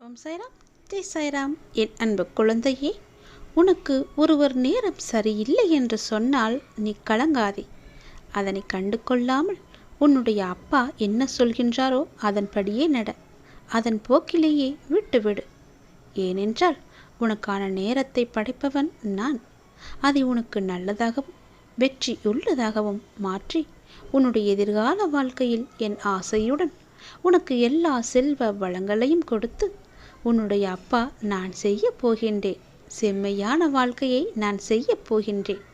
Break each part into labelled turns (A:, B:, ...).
A: ஓம் சாய்ராம். ஜெய் சாய்ராம். என் அன்பு குழந்தையே உனக்கு ஒருவர் நேரம் சரியில்லை என்று சொன்னால் நீ கலங்காதே. அதனை கண்டு கொள்ளாமல் உன்னுடைய அப்பா என்ன சொல்கின்றாரோ அதன்படியே நட. அதன் போக்கிலேயே விட்டுவிடு ஏனென்றால் உனக்கான நேரத்தை படைப்பவன் நான். அதை உனக்கு நல்லதாகவும் வெற்றி உள்ளதாகவும் மாற்றி உன்னுடைய எதிர்கால வாழ்க்கையில் என் ஆசையுடன் உனக்கு எல்லா செல்வ வளங்களையும் கொடுத்து உன்னுடைய அப்பா நான் செய்ய போகின்றேன். செம்மையான வாழ்க்கையை நான் செய்ய போகின்றேன்.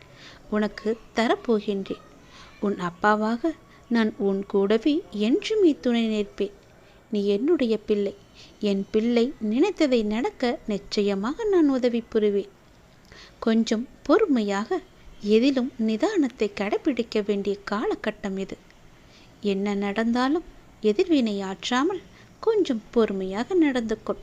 A: உனக்கு தரப்போகின்றேன் உன் அப்பாவாக நான் உன் கூடவே என்றுமே துணை நிற்பேன். நீ என்னுடைய பிள்ளை. என் பிள்ளை நினைத்ததை நடக்க நிச்சயமாக நான் உதவி புரிவேன். கொஞ்சம் பொறுமையாக எதிலும் நிதானத்தை கடைபிடிக்க வேண்டிய காலகட்டம் இது. என்ன நடந்தாலும் எதிர்வினை ஆற்றாமல் கொஞ்சம் பொறுமையாக நடந்து கொள்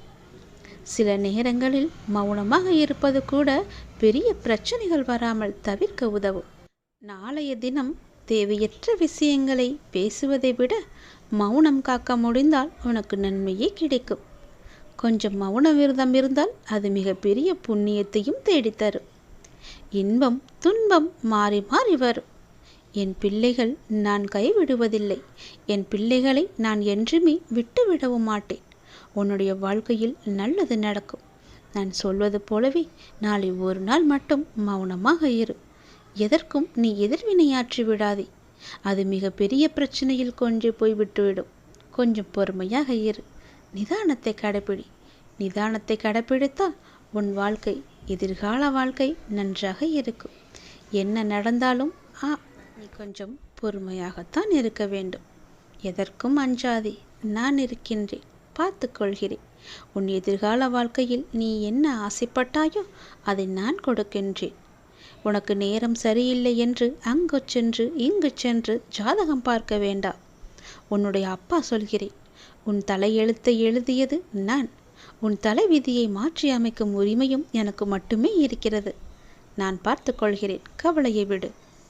A: சில நேரங்களில் மௌனமாக இருப்பது கூட பெரிய பிரச்சனைகள் வராமல் தவிர்க்க உதவும். நாளைய தினம் தேவையற்ற விஷயங்களை பேசுவதை விட மௌனம் காக்க முடிந்தால் உனக்கு நன்மையே கிடைக்கும். கொஞ்சம் மௌன விரதம் இருந்தால் அது மிகப்பெரிய புண்ணியத்தையும் தேடித்தரும். இன்பம் துன்பம் மாறி மாறி வரும். என் பிள்ளைகள் நான் கைவிடுவதில்லை. என் பிள்ளைகளை நான் என்றுமே விட்டுவிடவும் மாட்டேன். உன்னுடைய வாழ்க்கையில் நல்லது நடக்கும். நான் சொல்வது போலவே நாளை ஒரு நாள் மட்டும் மௌனமாக இரு. எதற்கும் நீ எதிர்வினையாற்றி விடாதே. அது மிக பெரிய பிரச்சனையில் கொஞ்சம் போய் விட்டுவிடும். கொஞ்சம் பொறுமையாக இரு. நிதானத்தை கடைப்பிடி. நிதானத்தை கடைப்பிடித்தால் உன் வாழ்க்கை எதிர்கால வாழ்க்கை நன்றாக இருக்கும். என்ன நடந்தாலும் ஆ நீ கொஞ்சம் பொறுமையாகத்தான் இருக்க வேண்டும். எதற்கும் அஞ்சாதே. நான் இருக்கின்றேன். பார்த்து கொள்கிறேன் உன் எதிர்கால வாழ்க்கையில் நீ என்ன ஆசைப்பட்டாயோ அதை நான் கொடுக்கின்றேன். உனக்கு நேரம் சரியில்லை என்று அங்கு சென்று இங்கு சென்று ஜாதகம் பார்க்க வேண்டாம் உன்னுடைய அப்பா சொல்கிறேன் உன் தலையெழுத்தை எழுதியது நான். உன் தலைவிதியை மாற்றி அமைக்கும் உரிமையும் எனக்கு மட்டுமே இருக்கிறது. நான் பார்த்து கொள்கிறேன். கவலையை விடு.